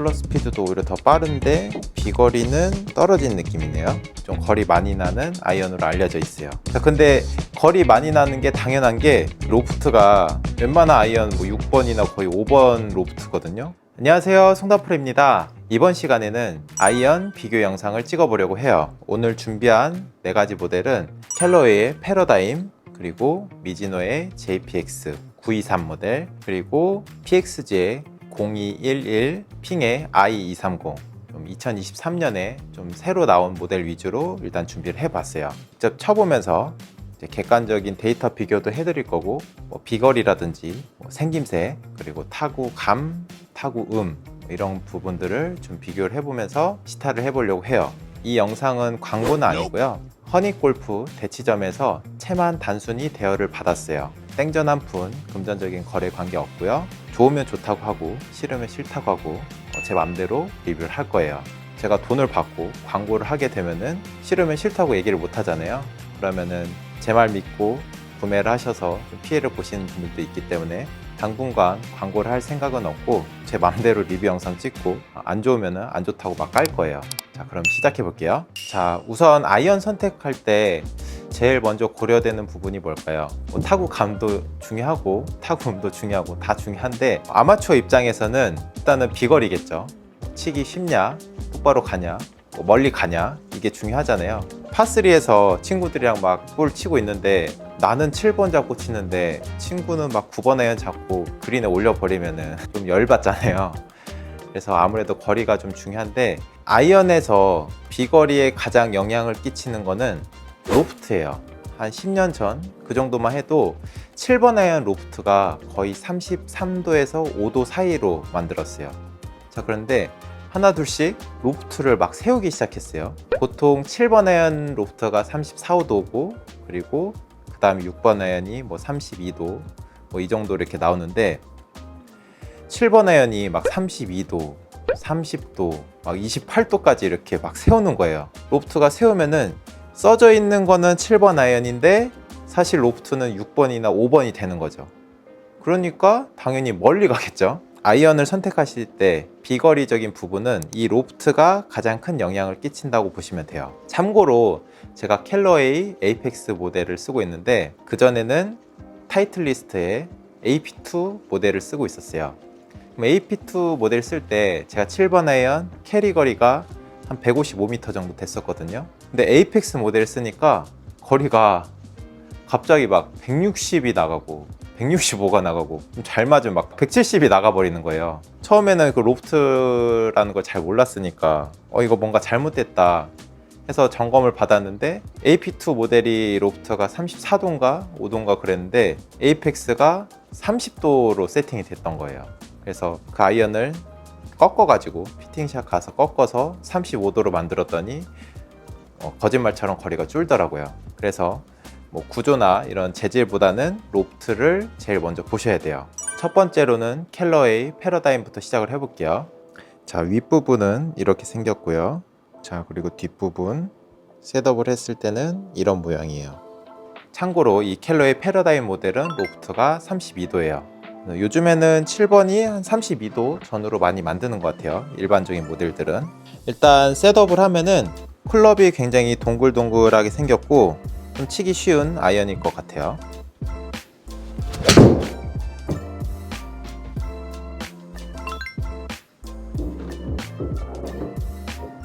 슬롯 스피드도 오히려 더 빠른데 비거리는 떨어진 느낌이네요. 좀 거리 많이 나는 아이언으로 알려져 있어요. 자, 근데 거리 많이 나는 게 당연한 게 로프트가 웬만한 아이언 뭐 6번이나 거의 5번 로프트거든요. 안녕하세요. 송다프로입니다. 이번 시간에는 아이언 비교 영상을 찍어보려고 해요. 오늘 준비한 네 가지 모델은 켈러웨이의 패러다임, 그리고 미지노의 JPX 923 모델, 그리고 PXG의 0211 핑의 i230 좀 2023년에 좀 새로 나온 모델 위주로 일단 준비를 해봤어요. 직접 쳐보면서 객관적인 데이터 비교도 해드릴 거고 뭐 비거리라든지 뭐 생김새 그리고 타구 감, 타구 음 이런 부분들을 좀 비교를 해보면서 시타를 해보려고 해요. 이 영상은 광고는 아니고요. 허니골프 대치점에서 채만 단순히 대여를 받았어요. 땡전 한 푼, 금전적인 거래 관계 없고요. 좋으면 좋다고 하고 싫으면 싫다고 하고 어, 제 맘대로 리뷰를 할 거예요. 제가 돈을 받고 광고를 하게 되면은 싫으면 싫다고 얘기를 못 하잖아요. 그러면은 제 말 믿고 구매를 하셔서 좀 피해를 보시는 분들도 있기 때문에 당분간 광고를 할 생각은 없고 제 맘대로 리뷰 영상 찍고 안 좋으면은 안 좋다고 막 깔 거예요. 자, 그럼 시작해 볼게요. 자, 우선 아이언 선택할 때 제일 먼저 고려되는 부분이 뭘까요? 뭐 타구 감도 중요하고 타구 음도 중요하고 다 중요한데 아마추어 입장에서는 일단은 비거리겠죠. 치기 쉽냐, 똑바로 가냐, 뭐 멀리 가냐 이게 중요하잖아요. 파3에서 친구들이랑 막 볼 치고 있는데 나는 7번 잡고 치는데 친구는 막 9번 아이언 잡고 그린에 올려버리면은 좀 열받잖아요. 그래서 아무래도 거리가 좀 중요한데 아이언에서 비거리에 가장 영향을 끼치는 거는 로프트예요. 한 10년 전 그 정도만 해도 7번 아이언 로프트가 거의 33도에서 5도 사이로 만들었어요. 자, 그런데 하나 둘씩 로프트를 막 세우기 시작했어요. 보통 7번 아이언 로프트가 34, 5도고 그리고 그 다음에 6번 아이언이 뭐 32도 뭐 이 정도 이렇게 나오는데 7번 아이언이 막 32도, 30도, 막 28도까지 이렇게 막 세우는 거예요. 로프트가 세우면은 써져 있는 거는 7번 아이언인데 사실 로프트는 6번이나 5번이 되는 거죠. 그러니까 당연히 멀리 가겠죠. 아이언을 선택하실 때 비거리적인 부분은 이 로프트가 가장 큰 영향을 끼친다고 보시면 돼요. 참고로 제가 켈러웨이 에이펙스 모델을 쓰고 있는데 그전에는 타이틀리스트에 AP2 모델을 쓰고 있었어요. 그럼 AP2 모델 쓸 때 제가 7번 아이언 캐리 거리가 한 155m 정도 됐었거든요. 근데 에이펙스 모델 쓰니까 거리가 갑자기 막 160이 나가고 165가 나가고 좀잘 맞으면 막 170이 나가버리는 거예요. 처음에는 그 로프트라는 걸 잘 몰랐으니까 어 이거 뭔가 잘못됐다 해서 점검을 받았는데 AP2 모델이 로프트가 34도인가 5도인가 그랬는데 에이펙스가 30도로 세팅이 됐던 거예요. 그래서 그 아이언을 꺾어가지고 피팅샷 가서 꺾어서 35도로 만들었더니 어, 거짓말처럼 거리가 줄더라고요. 그래서 뭐 구조나 이런 재질보다는 로프트를 제일 먼저 보셔야 돼요. 첫 번째로는 켈러웨이 패러다임부터 시작을 해볼게요. 자, 윗부분은 이렇게 생겼고요. 자, 그리고 뒷부분 셋업을 했을 때는 이런 모양이에요. 참고로 이 켈러의 패러다임 모델은 로프트가 32도예요. 요즘에는 7번이 한 32도 전후로 많이 만드는 것 같아요. 일반적인 모델들은. 일단 셋업을 하면은 클럽이 굉장히 동글동글하게 생겼고 좀 치기 쉬운 아이언일 것 같아요.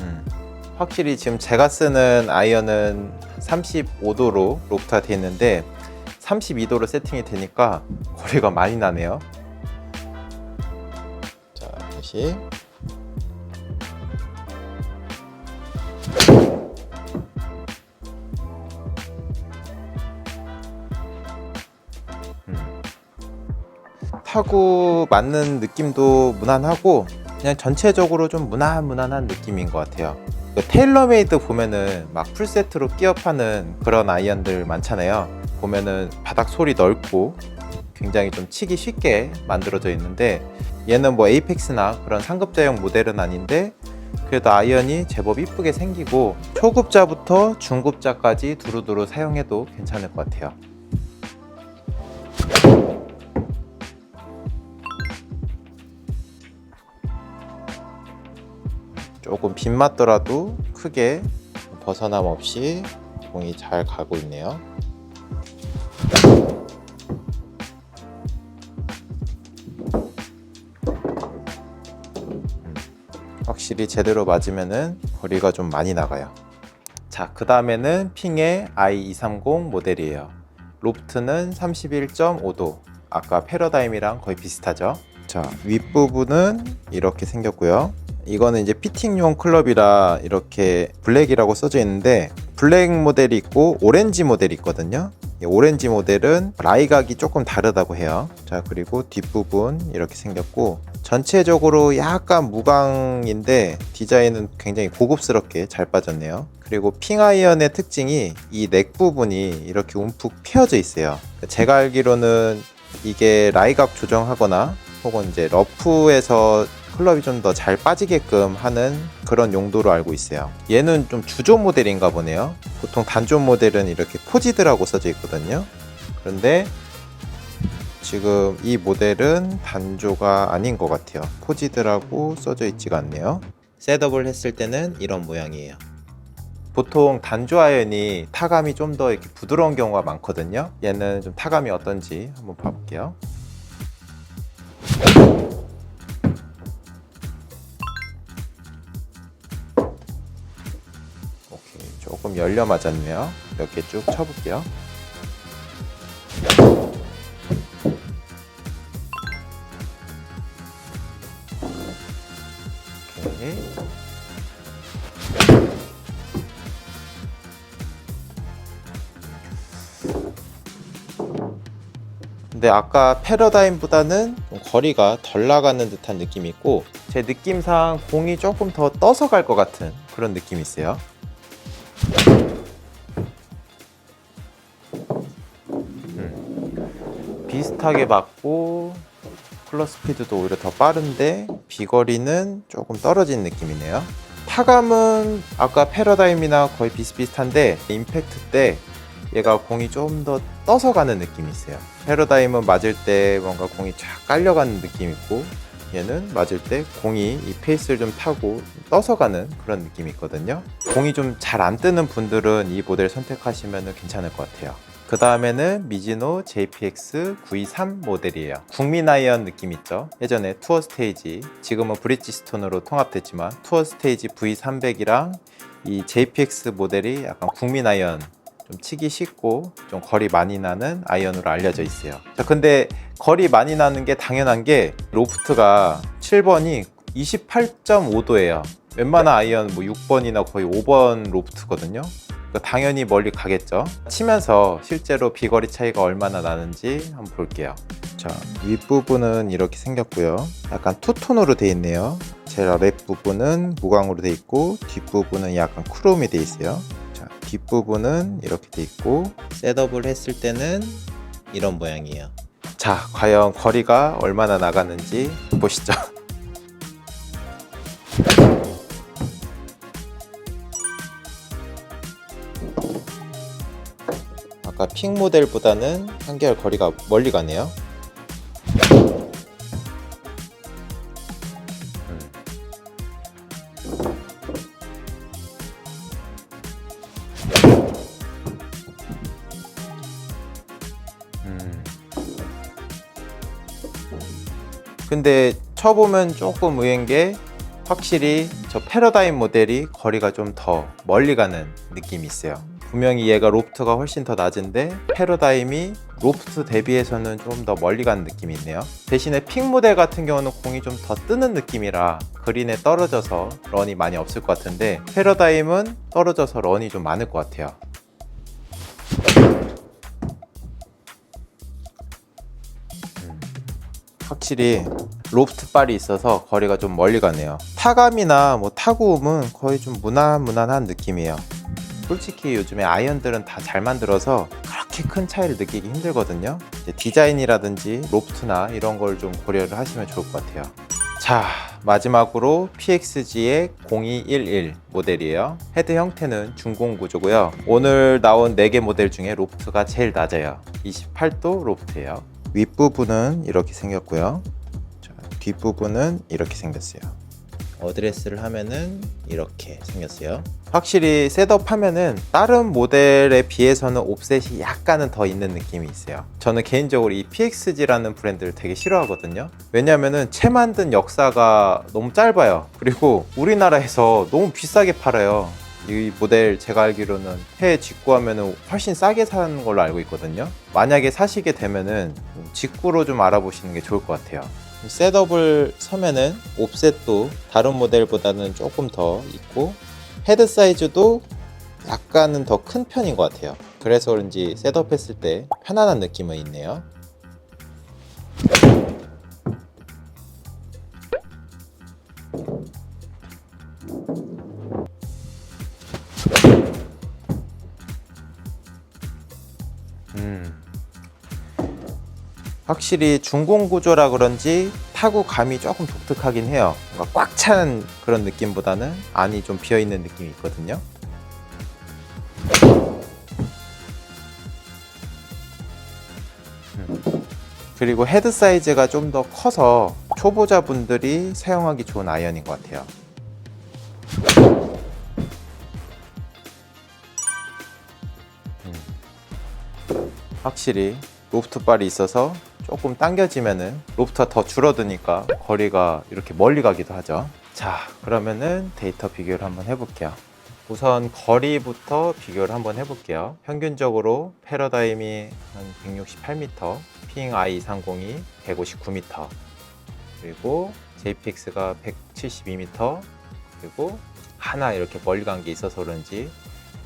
음, 확실히 지금 제가 쓰는 아이언은 35도로 로프트가 되어 있는데 32도로 세팅이 되니까 거리가 많이 나네요. 자, 다시. 음. 타고 맞는 느낌도 무난하고 그냥 전체적으로 좀 무난무난한 느낌인 것 같아요. 그 테일러메이드 보면은 막 풀세트로 끼어 파는 그런 아이언들 많잖아요. 보면은 바닥 소리 넓고 굉장히 좀 치기 쉽게 만들어져 있는데 얘는 뭐 에이펙스나 그런 상급자용 모델은 아닌데 그래도 아이언이 제법 이쁘게 생기고 초급자부터 중급자까지 두루두루 사용해도 괜찮을 것 같아요. 조금 빗 맞더라도 크게 벗어남 없이 공이 잘 가고 있네요. 확실히 제대로 맞으면은 거리가 좀 많이 나가요. 자, 그 다음에는 핑의 i230 모델이에요. 로프트는 31.5도. 아까 패러다임이랑 거의 비슷하죠. 자, 윗부분은 이렇게 생겼고요. 이거는 이제 피팅용 클럽이라 이렇게 블랙이라고 써져 있는데 블랙 모델이 있고 오렌지 모델이 있거든요. 이 오렌지 모델은 라이각이 조금 다르다고 해요. 자, 그리고 뒷부분 이렇게 생겼고 전체적으로 약간 무광인데 디자인은 굉장히 고급스럽게 잘 빠졌네요. 그리고 핑아이언의 특징이 이 넥 부분이 이렇게 움푹 펴져 있어요. 제가 알기로는 이게 라이각 조정하거나 혹은 이제 러프에서 클럽이 좀 더 잘 빠지게끔 하는 그런 용도로 알고 있어요. 얘는 좀 주조 모델인가 보네요. 보통 단조 모델은 이렇게 포지드라고 써져 있거든요. 그런데 지금 이 모델은 단조가 아닌 것 같아요. 포지드라고 써져 있지가 않네요. 셋업을 했을 때는 이런 모양이에요. 보통 단조 아연이 타감이 좀 더 이렇게 부드러운 경우가 많거든요. 얘는 좀 타감이 어떤지 한번 봐볼게요. 열려 맞았네요. 몇 개 쭉 쳐볼게요. 오케이. 근데 아까 패러다임보다는 좀 거리가 덜 나가는 듯한 느낌이 있고 제 느낌상 공이 조금 더 떠서 갈 것 같은 그런 느낌이 있어요. 음. 비슷하게 맞고 클러 스피드도 오히려 더 빠른데 비거리는 조금 떨어진 느낌이네요. 타감은 아까 패러다임이나 거의 비슷비슷한데 임팩트 때 얘가 공이 좀 더 떠서 가는 느낌이 있어요. 패러다임은 맞을 때 뭔가 공이 쫙 깔려가는 느낌 있고 얘는 맞을 때 공이 이 페이스를 좀 타고 떠서 가는 그런 느낌이 있거든요. 공이 좀 잘 안 뜨는 분들은 이 모델 선택하시면 괜찮을 것 같아요. 그 다음에는 미즈노 JPX 923 모델이에요. 국민 아이언 느낌 있죠? 예전에 투어 스테이지, 지금은 브릿지스톤으로 통합됐지만 투어 스테이지 V300이랑 이 JPX 모델이 약간 국민 아이언 좀 치기 쉽고 좀 거리 많이 나는 아이언으로 알려져 있어요. 자, 근데 거리 많이 나는 게 당연한 게 로프트가 7번이 28.5도예요. 웬만한 아이언 뭐 6번이나 거의 5번 로프트거든요. 그러니까 당연히 멀리 가겠죠. 치면서 실제로 비거리 차이가 얼마나 나는지 한번 볼게요. 자, 윗부분은 이렇게 생겼고요. 약간 투톤으로 돼 있네요. 제일 아랫부분은 무광으로 돼 있고 뒷부분은 약간 크롬이 돼 있어요. 자, 뒷부분은 이렇게 돼 있고 셋업을 했을 때는 이런 모양이에요. 자, 과연 거리가 얼마나 나가는지 보시죠. 아까 핑 모델보다는 한결 거리가 멀리 가네요. 근데 쳐보면 조금 의외인 게 확실히 저 패러다임 모델이 거리가 좀 더 멀리 가는 느낌이 있어요. 분명히 얘가 로프트가 훨씬 더 낮은데 패러다임이 로프트 대비해서는 좀 더 멀리 가는 느낌이 있네요. 대신에 픽 모델 같은 경우는 공이 좀 더 뜨는 느낌이라 그린에 떨어져서 런이 많이 없을 것 같은데 패러다임은 떨어져서 런이 좀 많을 것 같아요. 확실히 로프트 발이 있어서 거리가 좀 멀리 가네요. 타감이나 뭐 타구음은 거의 좀 무난무난한 느낌이에요. 솔직히 요즘에 아이언들은 다 잘 만들어서 그렇게 큰 차이를 느끼기 힘들거든요. 디자인이라든지 로프트나 이런 걸 좀 고려를 하시면 좋을 것 같아요. 자, 마지막으로 PXG의 0211 모델이에요. 헤드 형태는 중공 구조고요. 오늘 나온 4개 모델 중에 로프트가 제일 낮아요. 28도 로프트예요. 윗부분은 이렇게 생겼고요. 자, 뒷부분은 이렇게 생겼어요. 어드레스를 하면은 이렇게 생겼어요. 확실히 셋업하면은 다른 모델에 비해서는 옵셋이 약간은 더 있는 느낌이 있어요. 저는 개인적으로 이 PXG라는 브랜드를 되게 싫어하거든요. 왜냐면은 채 만든 역사가 너무 짧아요. 그리고 우리나라에서 너무 비싸게 팔아요. 이 모델 제가 알기로는 해외 직구하면은 훨씬 싸게 사는 걸로 알고 있거든요. 만약에 사시게 되면은 직구로 좀 알아보시는 게 좋을 것 같아요. 셋업을 서면은 옵셋도 다른 모델보다는 조금 더 있고 헤드 사이즈도 약간은 더 큰 편인 것 같아요. 그래서 그런지 셋업했을 때 편안한 느낌은 있네요. 확실히 중공 구조라 그런지 타구 감이 조금 독특하긴 해요. 뭔가 꽉 찬 그런 느낌보다는 안이 좀 비어 있는 느낌이 있거든요. 음. 그리고 헤드 사이즈가 좀 더 커서 초보자분들이 사용하기 좋은 아이언인 것 같아요. 확실히 로프트 발이 있어서 조금 당겨지면은 로프트가 더 줄어드니까 거리가 이렇게 멀리 가기도 하죠. 자, 그러면은 데이터 비교를 한번 해볼게요. 우선 거리부터 비교를 한번 해볼게요. 평균적으로 패러다임이 한 168m, 핑 i230이 159m, 그리고 JPX가 172m, 그리고 하나 이렇게 멀리 간 게 있어서 그런지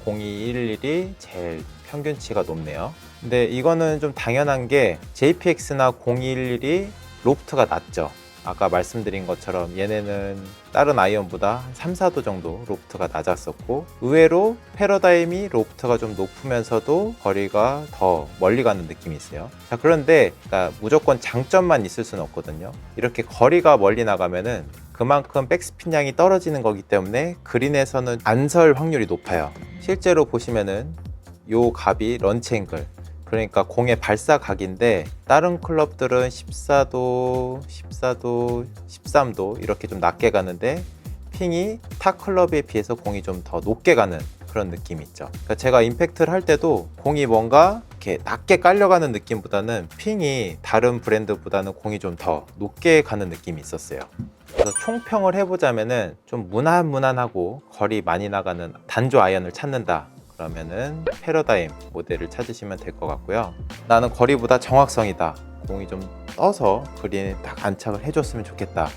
0211이 제일 평균치가 높네요. 근데 이거는 좀 당연한 게 JPX나 0211이 로프트가 낮죠. 아까 말씀드린 것처럼 얘네는 다른 아이언보다 한 3, 4도 정도 로프트가 낮았었고 의외로 패러다임이 로프트가 좀 높으면서도 거리가 더 멀리 가는 느낌이 있어요. 자 그런데 그러니까 무조건 장점만 있을 수는 없거든요. 이렇게 거리가 멀리 나가면은 그만큼 백스핀 양이 떨어지는 거기 때문에 그린에서는 안 설 확률이 높아요. 실제로 보시면은 요 값이 런치 앵글 그러니까 공의 발사 각인데 다른 클럽들은 14도, 14도, 13도 이렇게 좀 낮게 가는데 핑이 타 클럽에 비해서 공이 좀 더 높게 가는 그런 느낌이 있죠. 그러니까 제가 임팩트를 할 때도 공이 뭔가 이렇게 낮게 깔려가는 느낌보다는 핑이 다른 브랜드보다는 공이 좀 더 높게 가는 느낌이 있었어요. 그래서 총평을 해보자면은 좀 무난무난하고 거리 많이 나가는 단조 아이언을 찾는다. 그러면은 패러다임 모델을 찾으시면 될 것 같고요. 나는 거리보다 정확성이다. 공이 좀 떠서 그린에 딱 안착을 해줬으면 좋겠다.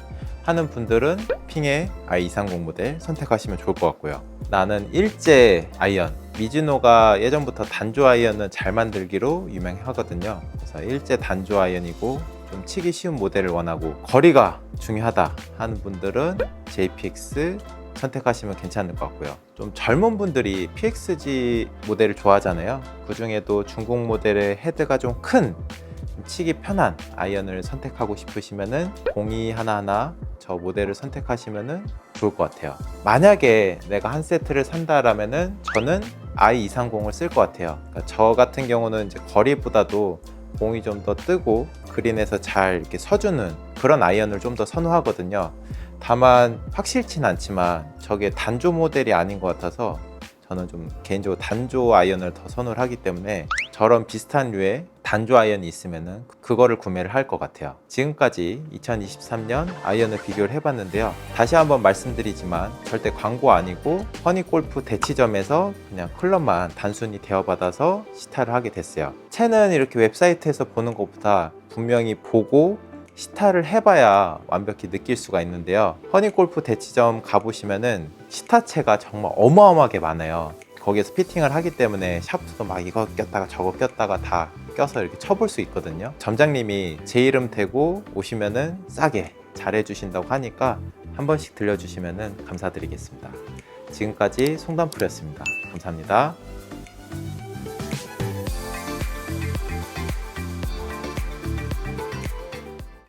하는 분들은 핑의 i230 모델 선택하시면 좋을 것 같고요. 나는 일제 아이언. 미즈노가 예전부터 단조 아이언은 잘 만들기로 유명하거든요. 그래서 일제 단조 아이언이고 좀 치기 쉬운 모델을 원하고 거리가 중요하다 하는 분들은 JPX 선택하시면 괜찮을 것 같고요. 좀 젊은 분들이 PXG 모델을 좋아하잖아요. 그 중에도 중국 모델의 헤드가 좀 큰, 치기 편한 아이언을 선택하고 싶으시면은 02 하나하나 저 모델을 선택하시면은 좋을 것 같아요. 만약에 내가 한 세트를 산다라면은 저는 i230을 쓸 것 같아요. 그러니까 저 같은 경우는 이제 거리보다도 공이 좀 더 뜨고 그린에서 잘 이렇게 서주는 그런 아이언을 좀 더 선호하거든요. 다만 확실치는 않지만 저게 단조 모델이 아닌 것 같아서 저는 좀 개인적으로 단조 아이언을 더 선호를 하기 때문에 저런 비슷한 류의 단조 아이언이 있으면은 그거를 구매를 할 것 같아요. 지금까지 2023년 아이언을 비교를 해봤는데요. 다시 한번 말씀드리지만 절대 광고 아니고 허니골프 대치점에서 그냥 클럽만 단순히 대여받아서 시타를 하게 됐어요. 채는 이렇게 웹사이트에서 보는 것보다 분명히 보고 시타를 해봐야 완벽히 느낄 수가 있는데요. 허니골프 대치점 가보시면은 시타체가 정말 어마어마하게 많아요. 거기에서 피팅을 하기 때문에 샤프트도 막 이거 꼈다가 저거 꼈다가 다 껴서 이렇게 쳐볼 수 있거든요. 점장님이 제 이름 대고 오시면은 싸게 잘해주신다고 하니까 한 번씩 들려주시면은 감사드리겠습니다. 지금까지 송단풀이었습니다. 감사합니다.